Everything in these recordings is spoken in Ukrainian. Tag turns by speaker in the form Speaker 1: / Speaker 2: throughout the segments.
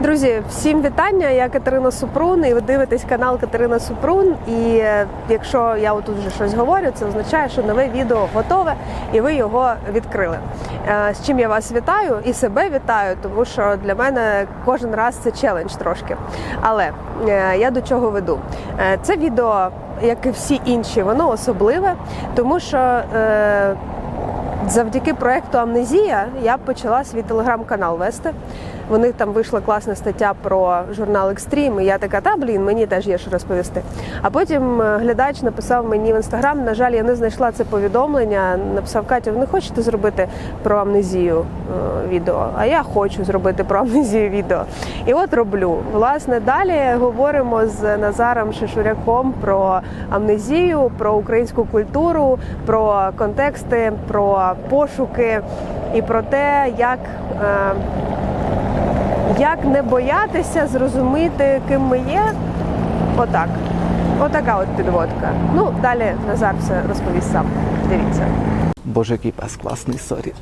Speaker 1: Друзі, всім вітання! Я Катерина Супрун, і ви дивитесь канал Катерина Супрун. І е, якщо я отут вже щось говорю, це означає, що нове відео готове і ви його відкрили. Е, З чим я вас вітаю і себе вітаю, тому що для мене кожен раз це челендж трошки. Але е, я до чого веду? Це відео, як і всі інші, воно особливе, тому що. Завдяки проекту Амнезія я почала свій телеграм-канал вести. В них там вийшла класна стаття про журнал Екстрім. І я така, та блін, мені теж є що розповісти. А потім е, глядач написав мені в інстаграм. На жаль, я не знайшла це повідомлення. Написав Катя, ви не хочете зробити про амнезію е, відео? А я хочу зробити про амнезію відео. І от роблю. Власне, далі говоримо з Назаром Шишуряком про амнезію, про українську культуру, про контексти, про пошуки і про те, як. Як не боятися зрозуміти, ким ми є? Отак. Отака от підводка. Ну, далі Назар все розповість сам. Дивіться.
Speaker 2: Боже, який пес класний, сорі.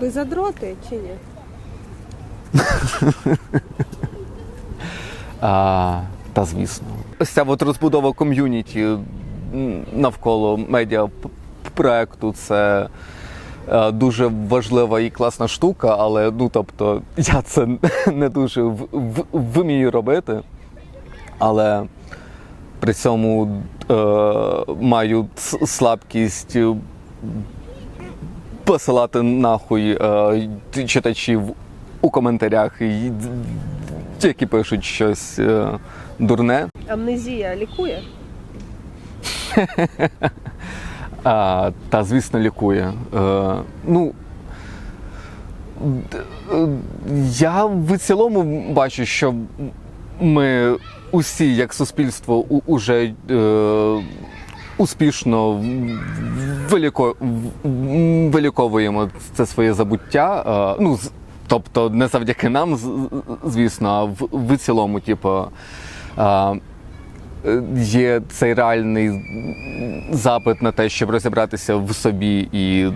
Speaker 1: Ви задроти чи ні?
Speaker 2: А, та звісно. Ось ця от розбудова ком'юніті навколо медіа проекту це дуже важлива і класна штука, але ну тобто я це не дуже в- в- вмію робити. Але при цьому е, маю слабкість е, посилати нахуй е, читачів у коментарях, і- які пишуть щось е, дурне.
Speaker 1: Амнезія лікує?
Speaker 2: А, та, звісно, лікує. Е, ну, я в цілому бачу, що ми усі, як суспільство, уже е, успішно виліко, виліковуємо це своє забуття. Е, ну, тобто не завдяки нам, звісно, а в, в цілому, типу. Е, є цей реальний запит на те, щоб розібратися в собі і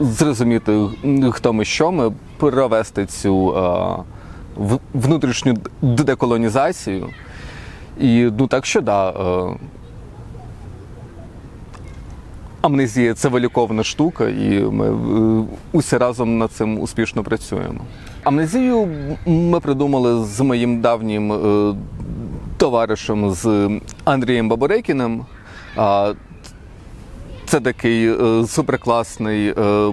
Speaker 2: зрозуміти, хто ми що ми, провести цю е, внутрішню деколонізацію. І ну так що да. Е, Амнезія це вилікована штука, і ми е, усі разом над цим успішно працюємо. Амнезію ми придумали з моїм давнім товаришем з Андрієм Баборекіним. А, Це такий е, суперкласний е,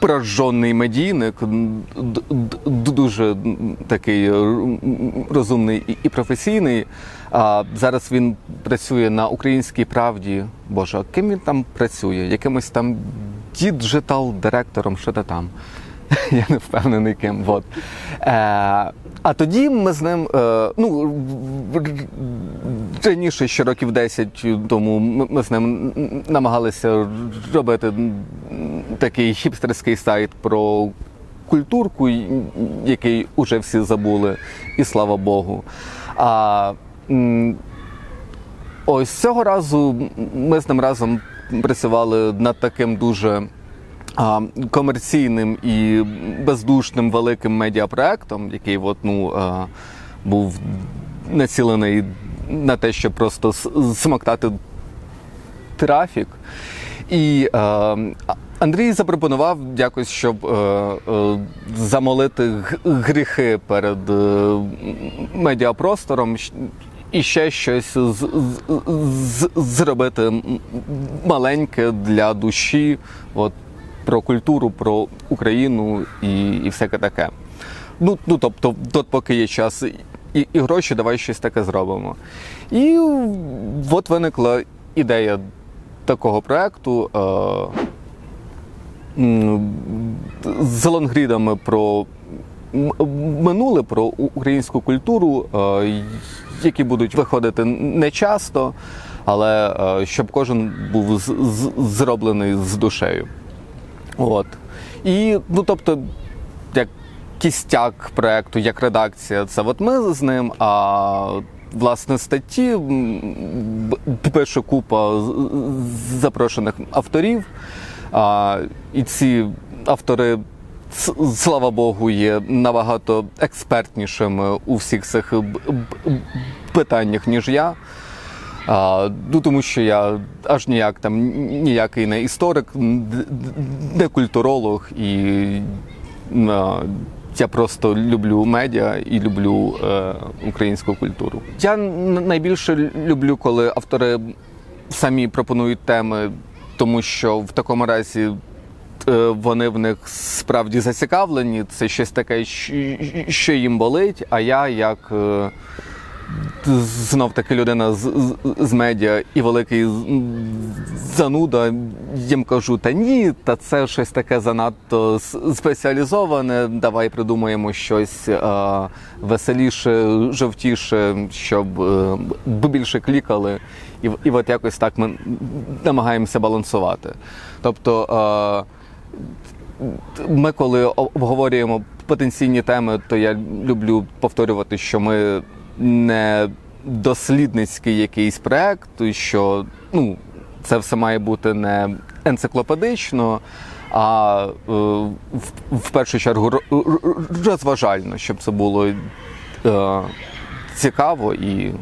Speaker 2: прожжений медійник, дуже такий е, розумний і- професійний. А зараз він працює на українській правді. Боже, ким він там працює? Якимось там діджитал директором, що то там. Я не впевнений ким. Вот. Е, а тоді ми з ним, е, ну раніше, ще років 10 тому, ми- з ним намагалися робити такий хіпстерський сайт про культурку, який уже всі забули, і слава Богу. А ось цього разу ми з ним разом працювали над таким дуже комерційним і бездушним великим медіапроектом, який от, ну, був націлений на те, щоб просто смоктати трафік. І е, Андрій запропонував якось, щоб е, е, замолити гріхи перед е, медіапростором і ще щось з, з, з- зробити маленьке для душі, от, про культуру, про Україну і, і всяке таке. Ну, ну тобто, тут поки є час і, і гроші, давай щось таке зробимо. І от виникла ідея такого проекту. Е, з лонгрідами про минуле, про українську культуру, е, які будуть виходити не часто, але е, щоб кожен був з- з- зроблений з душею. От. І, ну, тобто, як кістяк проекту, як редакція, це от ми з ним, а власне статті пише купа запрошених авторів. А, і ці автори слава Богу, є набагато експертнішими у всіх цих питаннях, ніж я. А, ну, тому що я аж ніяк там ніякий не історик, не культуролог, і а, я просто люблю медіа і люблю е, українську культуру. Я найбільше люблю, коли автори самі пропонують теми, тому що в такому разі е, вони в них справді зацікавлені. Це щось таке, що їм болить. А я як. Е, знов таки людина з, з, з медіа і великий зануда. Їм кажу, та ні, та це щось таке занадто спеціалізоване. Давай придумаємо щось е, веселіше, жовтіше, щоб е, б- більше клікали. І, і от якось так ми намагаємося балансувати. Тобто. Е, ми, коли обговорюємо потенційні теми, то я люблю повторювати, що ми дослідницький якийсь проект, що ну, це все має бути не енциклопедично, а е, в, першу чергу ро- ро- розважально, щоб це було е, цікаво і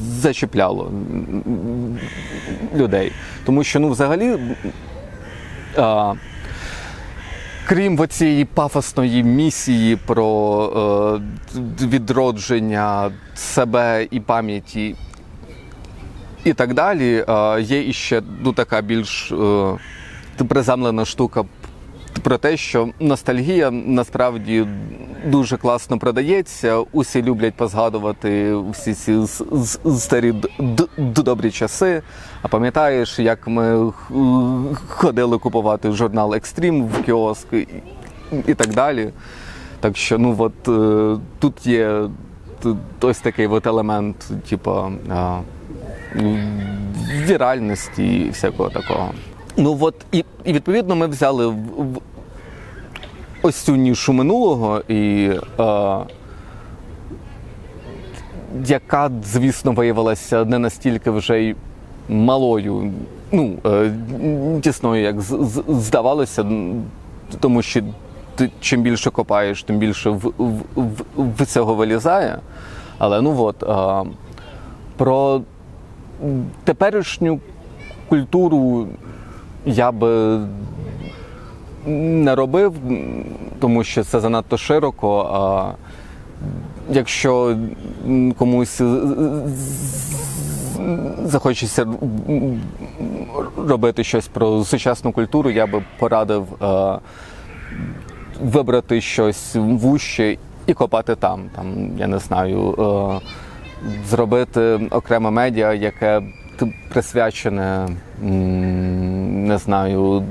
Speaker 2: зачіпляло людей. Тому що ну, взагалі. Крім цієї пафосної місії про е, відродження себе і пам'яті і так далі, е, є іще ну, така більш е, приземлена штука про те, що ностальгія насправді дуже класно продається. Усі люблять позгадувати всі ці старі добрі часи. А пам'ятаєш, як ми ходили купувати журнал Екстрім в кіоск і, так далі. Так що, ну от е, тут є ось такий от елемент, типу, віральності і всякого такого. Ну от і, і відповідно ми взяли в, в ось цю нішу минулого, і е, яка, звісно, виявилася не настільки вже й малою, ну, е, тісною, як з- з- здавалося, тому що ти чим більше копаєш, тим більше в, в, в, в цього вилізає. Але ну от, е, про теперішню культуру я би не робив, тому що це занадто широко. А якщо комусь захочеться робити щось про сучасну культуру, я би порадив е, вибрати щось вуще і копати там. Там, я не знаю, е, зробити окреме медіа, яке присвячене, не знаю,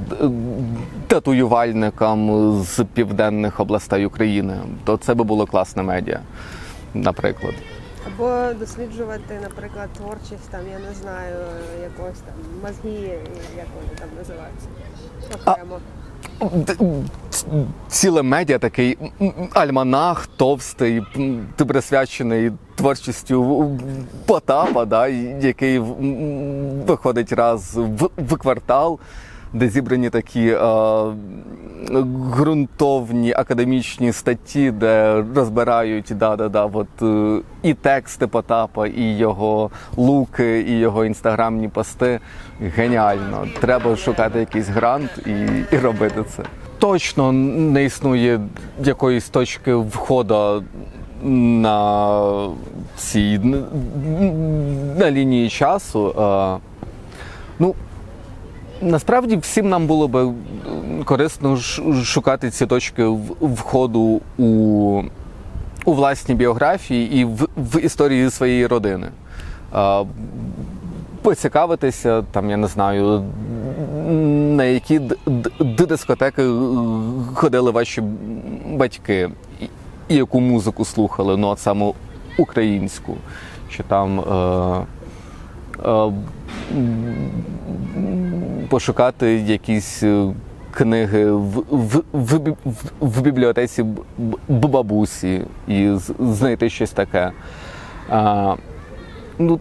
Speaker 2: татуювальникам з південних областей України. То це би було класне медіа, наприклад.
Speaker 1: Або досліджувати, наприклад, творчість там, я не знаю, якогось там мозгі, як вони там називаються. Окремо.
Speaker 2: Ціле медіа такий альманах товстий, м, т- присвячений творчістю Потапа, да, який виходить раз в, в квартал, де зібрані такі е, ґрунтовні академічні статті, де розбирають да, да, да, от, е, і тексти Потапа, і його луки, і його інстаграмні пости. Геніально. Треба шукати якийсь грант і, і робити це. Точно не існує якоїсь точки входу на цій на лінії часу. Е, Ну, Насправді всім нам було би корисно шукати ці точки входу у, у власній біографії і в, в історії своєї родини. Поцікавитися, там, я не знаю, на які дискотеки ходили ваші батьки, і- яку музику слухали, ну от саме українську, що там. Е, е, пошукати якісь е, книги в, в, в, в, бібліотеці бабусі і знайти щось таке. А, ну,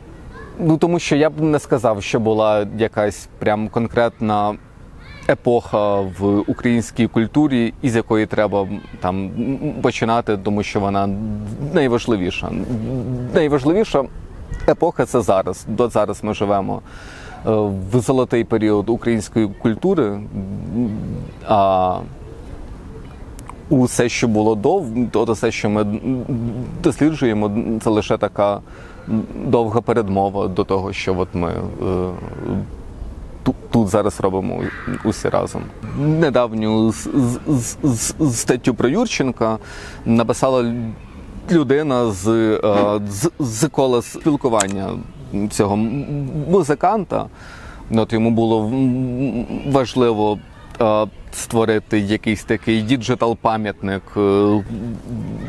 Speaker 2: ну, тому що я б не сказав, що була якась прям конкретна епоха в українській культурі, із якої треба там починати, тому що вона найважливіша. Найважливіша епоха це зараз. До зараз ми живемо в золотий період української культури. А усе, що було до, то все, що ми досліджуємо, це лише така довга передмова до того, що от ми е, тут, зараз робимо усі разом. Недавню статтю про Юрченка написала людина з, е, з, з кола спілкування цього музиканта. От йому було важливо створити якийсь такий діджитал-пам'ятник е,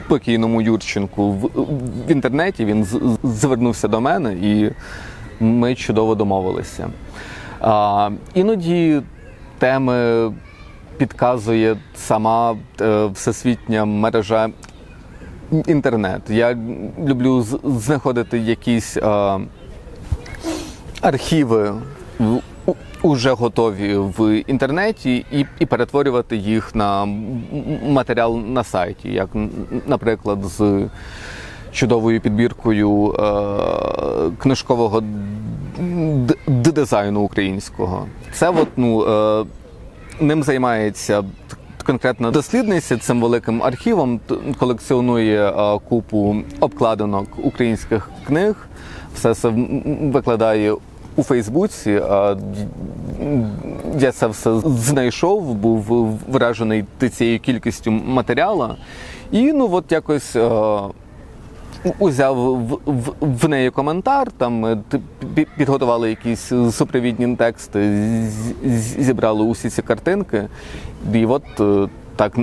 Speaker 2: покійному Юрченку в, інтернеті. Він звернувся до мене і ми чудово домовилися. Іноді теми підказує сама е, всесвітня мережа інтернет. Я люблю знаходити якісь архіви уже готові в інтернеті і, і перетворювати їх на матеріал на сайті, як, наприклад, з чудовою підбіркою е, книжкового дизайну українського. Це от, ну, е, ним займається конкретно дослідниця цим великим архівом, колекціонує е, купу обкладинок українських книг, все це викладає у Фейсбуці. а Я це все знайшов, був вражений цією кількістю матеріалу. І ну от якось. е, Узяв в, в, в неї коментар, там пі- підготували якісь супровідні тексти, зібрали усі ці картинки, і от е, так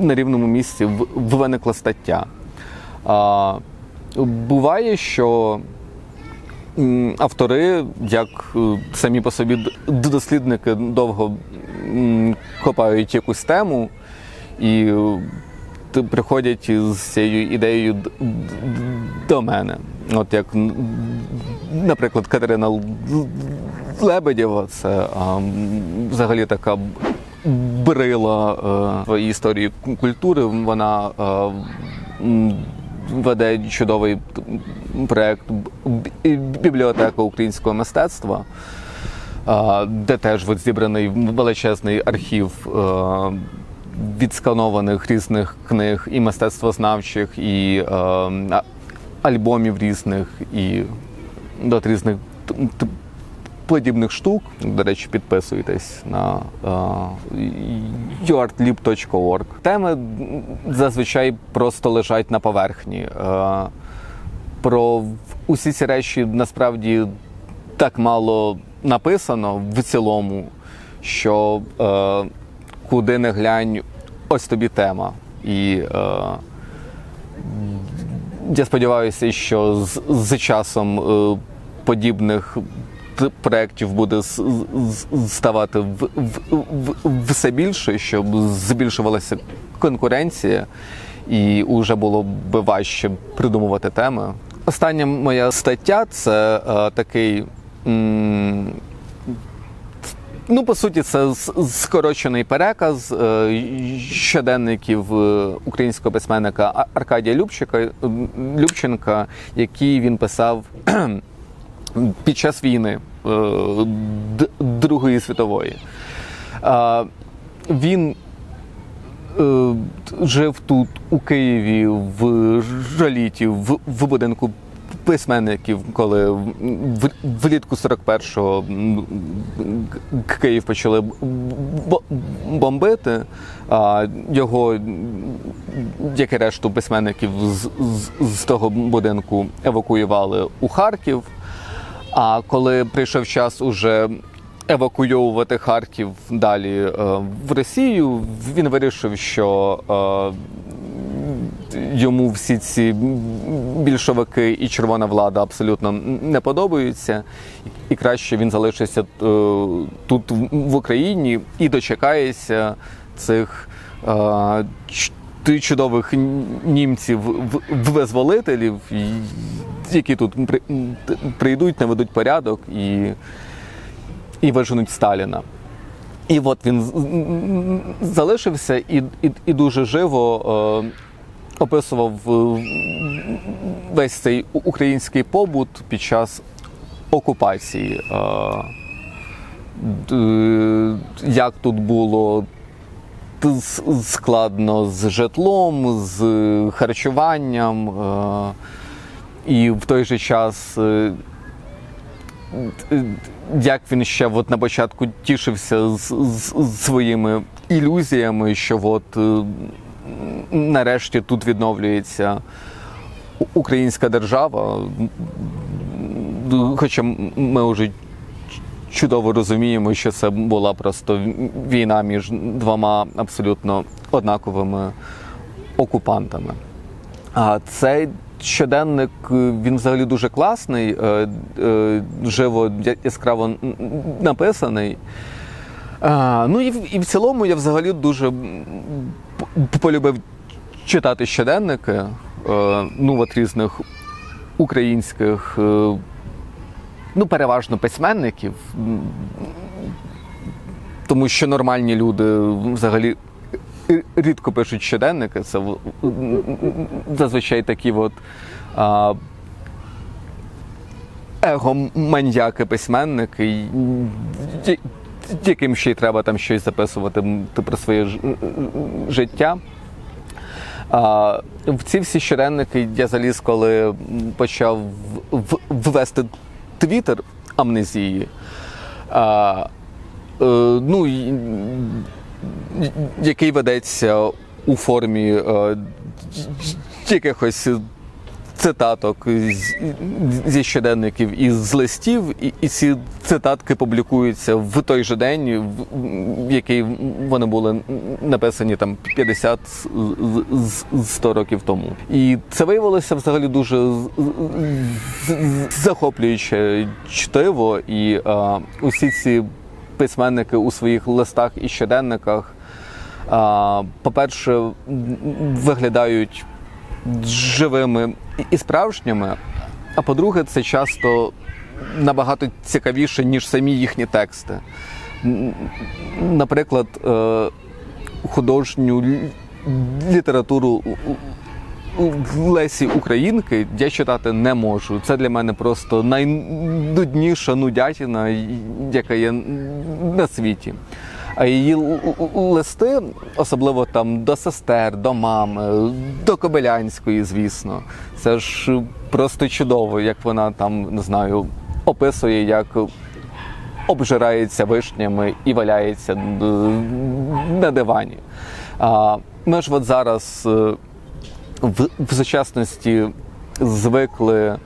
Speaker 2: на рівному місці виникла стаття. А, буває, що автори, як е, самі по собі дослідники, довго копають якусь тему і е, приходять з цією ідеєю до мене. От як, наприклад, Катерина Лебедєва, це а, взагалі така брила е, історії культури. Вона м, веде чудовий проект бібліотека українського мистецтва. Де теж от зібраний величезний архів е, відсканованих різних книг і мистецтвознавчих, і е, альбомів різних, і от різних подібних штук. До речі, підписуйтесь на е, yourtlib.org. Теми зазвичай просто лежать на поверхні. Е, про усі ці речі насправді так мало написано в цілому, що е, куди не глянь, ось тобі тема. І е, я сподіваюся, що з, з часом е, подібних проєктів буде ставати в, все більше, щоб збільшувалася конкуренція, і вже було б важче придумувати теми. Остання моя стаття це е, такий. м, Ну, по суті, це скорочений переказ е, щоденників е, українського письменника Аркадія Любчика, Любченка, який він писав під час війни е, Другої світової. Він е, жив тут, у Києві, в Жаліті, в, будинку письменників, коли влітку 41-го Київ почали бомбити. А його, як і решту письменників, з, з, з того будинку евакуювали у Харків. А коли прийшов час уже евакуйовувати Харків далі е, в Росію, він вирішив, що е, йому всі ці більшовики і червона влада абсолютно не подобаються, і краще він залишиться е, тут в Україні і дочекається цих. Ти чудових німців визволителів, які тут прийдуть, наведуть порядок і, і виженуть Сталіна. І от він залишився і, і, і дуже живо е, описував е, весь цей український побут під час окупації. Е, як тут було складно з житлом, з харчуванням. е, І в той же час, е, як він ще от на початку тішився з, з, з своїми ілюзіями, що от е, нарешті тут відновлюється українська держава. Хоча ми вже чудово розуміємо, що це була просто війна між двома абсолютно однаковими окупантами. А цей щоденник він взагалі дуже класний, е, е, живо яскраво написаний. А, ну і, в- і в цілому я взагалі дуже полюбив читати щоденники, е, ну от різних українських, е, ну переважно письменників, тому що нормальні люди взагалі рідко пишуть щоденники. Це зазвичай такі от. А, Его-маньяки, письменники, яким ще й треба там щось записувати про своє ж- життя. А, в ці всі щоденники я заліз, коли почав ввести твіттер амнезії. А, е, ну, який ведеться у формі е, якихось цитаток зі щоденників і з листів, і, ці цитатки публікуються в той же день, в, який вони були написані там 50 з- з- з- 100 років тому. І це виявилося взагалі дуже захоплююче чтиво, і е, усі ці письменники у своїх листах і щоденниках. А, По-перше, виглядають живими і- справжніми. А по-друге, це часто набагато цікавіше, ніж самі їхні тексти. Наприклад, е, художню літературу Лесі Українки я читати не можу. Це для мене просто найнудніша нудятіна, яка є на світі. Її листи, особливо там до сестер, до мами, до Кобилянської, звісно, це ж просто чудово, як вона там не знаю, описує, як обжирається вишнями і валяється е, на дивані. А ми ж от зараз е, в, в сучасності звикли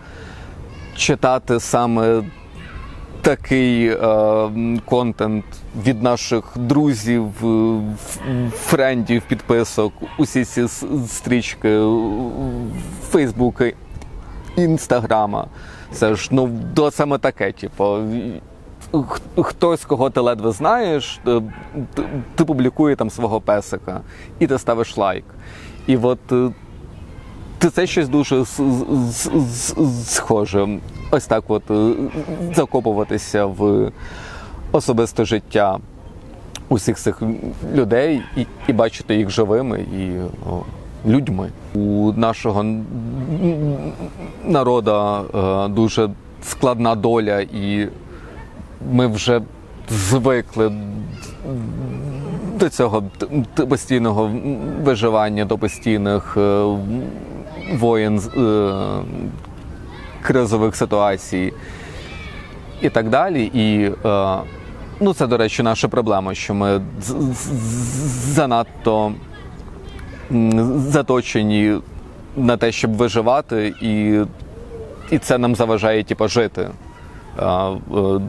Speaker 2: читати саме такий е, контент від наших друзів, е, френдів, підписок, усі ці стрічки Фейсбука, Інстаграма. Це ж ну до саме таке, типу. Хтось, кого ти ледве знаєш, е, т- ти публікує там свого песика, і ти ставиш лайк. І от е, ти це щось дуже схоже. Ось так, от е, закопуватися в особисте життя усіх цих людей і, і бачити їх живими і людьми. У нашого народу е, дуже складна доля, і ми вже звикли до цього т- постійного виживання, до постійних е, воєн, кризових ситуацій і так далі. І е, ну, це, до речі, наша проблема, що ми занадто заточені на те, щоб виживати, і, і це нам заважає типу, жити. А, е,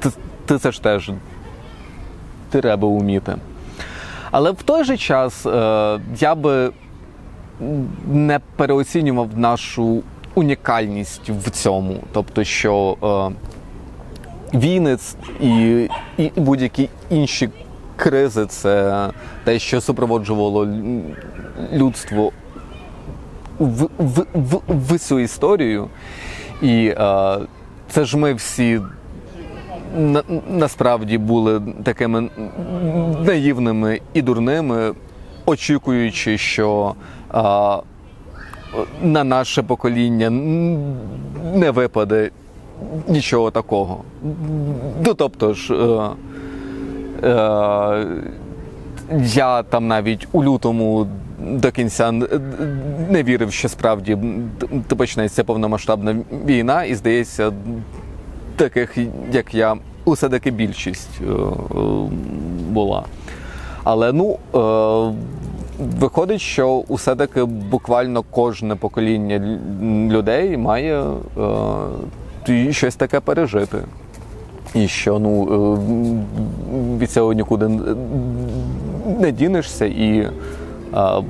Speaker 2: ти, ти це ж теж треба вміти. Але в той же час е, я би не переоцінював нашу унікальність в цьому. Тобто, що е, війни ц- і, і будь-які інші кризи це те, що супроводжувало людство в, в, в, в цю історію. І е, це ж ми всі на, насправді були такими наївними і дурними, очікуючи, що а, на наше покоління не випаде нічого такого. Ну, тобто ж. Е, е, я там навіть у лютому до кінця не вірив, що справді почнеться повномасштабна війна, і здається, таких, як я, усе таки більшість е, е, була. Але ну, е, виходить, що усе таки буквально кожне покоління людей має е, щось таке пережити. І що ну е, від цього нікуди не дінешся і а,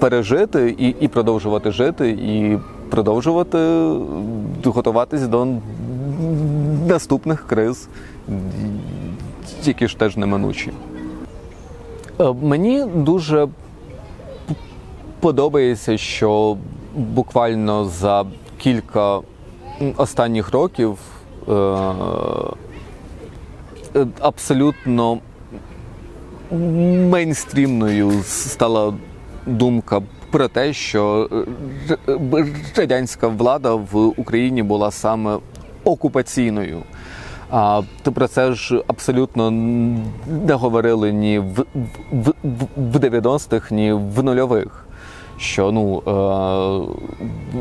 Speaker 2: пережити, і, і продовжувати жити, і продовжувати готуватись до наступних криз, які ж теж неминучі. Е, Мені дуже подобається, що буквально за кілька останніх років е, е, абсолютно мейнстрімною стала думка про те, що радянська влада в Україні була саме окупаційною. А то про це ж абсолютно не говорили ні в, в, в, в 90-х, ні в нульових. Що ну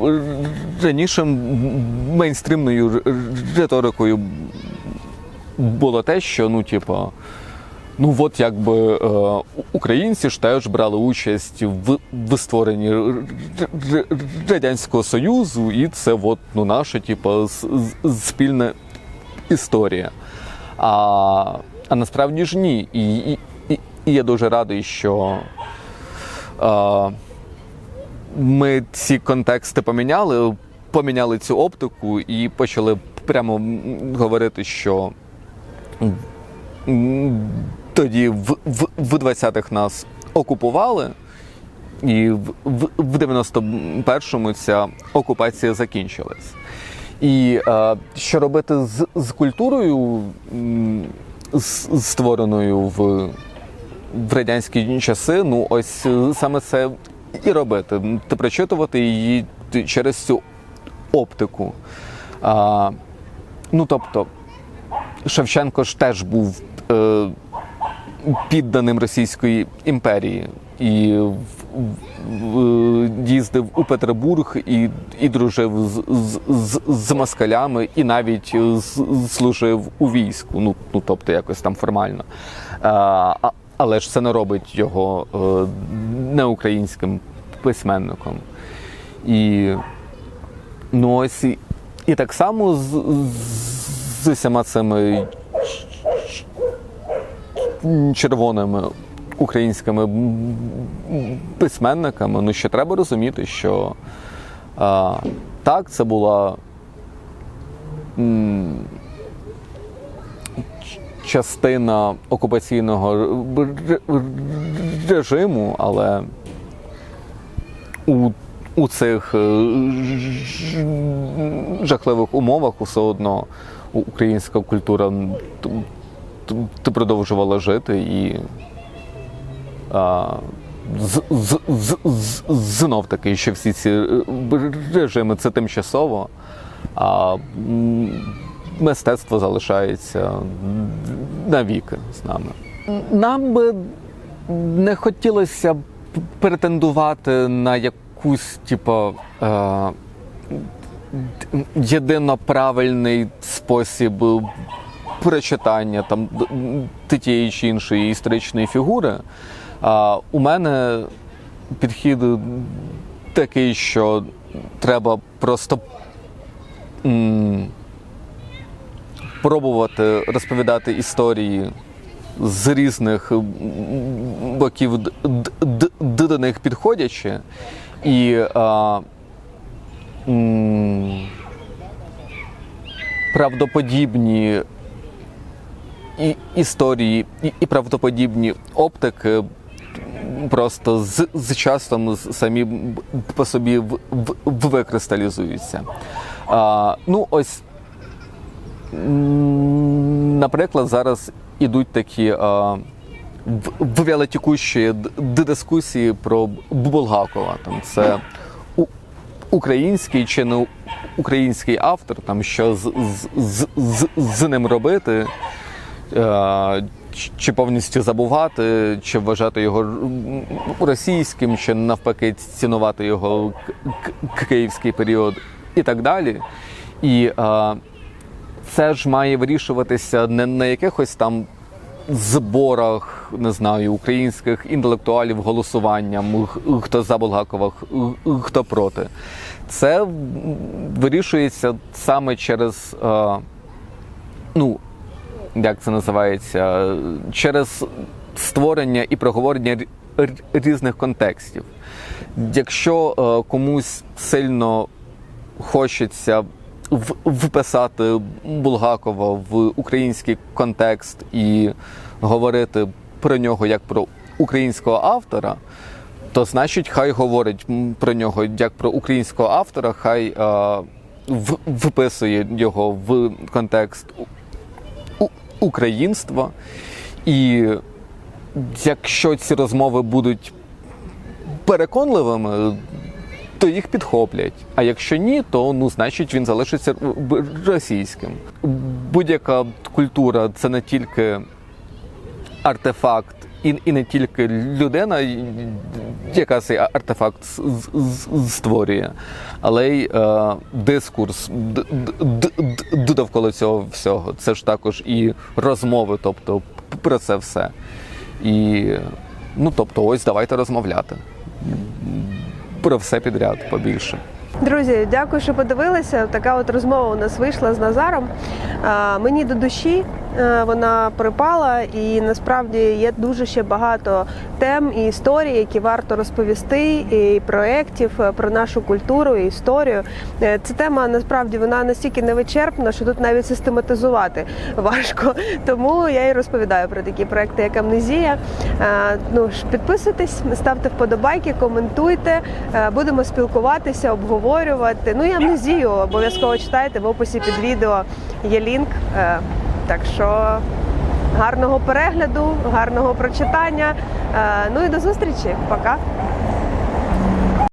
Speaker 2: е, раніше мейнстрімною риторикою було те, що ну, типа, ну от якби е, українці ж теж брали участь в, в створенні Радянського Союзу, і це от, ну, наша, типа, с- з- спільна історія. А, а насправді ж ні. І, і, і, я дуже радий, що. Е, ми ці контексти поміняли, поміняли цю оптику і почали прямо говорити, що тоді в, в, в 20-х нас окупували, і в, в, в 91-му ця окупація закінчилась. І е, що робити з, з культурою, з- створеною в в радянські часи, ну ось е, саме це і робити. Ти прочитувати її через цю оптику. А, ну тобто, Шевченко ж теж був е, підданим Російської імперії і їздив у Петербург і, і дружив з, з, з, з москалями, і навіть з, служив у війську. Ну, ну тобто, якось там формально. А- але ж це не робить його е, неукраїнським письменником. І ну ось і, і так само з, з, з усіма цими червоними українськими письменниками, ну ще треба розуміти, що а, так, це була частина окупаційного режиму, але у, у цих е, жахливих умовах все одно українська культура м, т- т- т- продовжувала жити і знов таки, що всі ці е, режими це тимчасово, а мистецтво залишається навіки з нами. Нам би не хотілося претендувати на якусь, типу, е, єдино правильний спосіб прочитання там тієї чи іншої історичної фігури. А у мене підхід такий, що треба просто м, пробувати розповідати історії з різних боків до них підходячи. І а, м, правдоподібні і історії, і, і правдоподібні оптики просто з, з часом самі по собі в, в, викристалізуються. А, ну, ось наприклад, зараз ідуть такі а, вялотікущі дискусії про Булгакова. Там це український чи не український автор, там що з, з, з, з, з ним робити. Чи повністю забувати, чи вважати його російським, чи навпаки цінувати його київський період і так далі. І е, це ж має вирішуватися не на якихось там зборах, не знаю, українських інтелектуалів голосуванням, хто за Булгакова, хто проти. Це вирішується саме через. е, ну, як це називається, через створення і проговорення різних контекстів. Якщо е, комусь сильно хочеться вписати Булгакова в український контекст і говорити про нього як про українського автора, то значить, хай говорить про нього як про українського автора, хай е, в- вписує його в контекст українства. І якщо ці розмови будуть переконливими, то їх підхоплять. А якщо ні, то ну значить він залишиться російським. Будь-яка культура це не тільки артефакт. І, і не тільки людина, яка цей артефакт створює, але й е, дискурс довкола цього всього. Це ж також і розмови, тобто про це все. І ну, тобто, ось давайте розмовляти про все підряд побільше.
Speaker 1: Друзі, дякую, що подивилися. Така от розмова у нас вийшла з Назаром. А, Мені до душі вона припала, і насправді є дуже ще багато тем і історій, які варто розповісти, і проєктів е, про нашу культуру і історію. Е, Ця тема насправді вона настільки невичерпна, що тут навіть систематизувати важко. Тому я і розповідаю про такі проекти, як Амнезія. Е, Ну ж підписуйтесь, ставте вподобайки, коментуйте. Е, Будемо спілкуватися, обговорювати. Ну і амнезію обов'язково читайте в описі під відео. Є лінк. Так що гарного перегляду, гарного прочитання. Е, Ну і до зустрічі. Пока.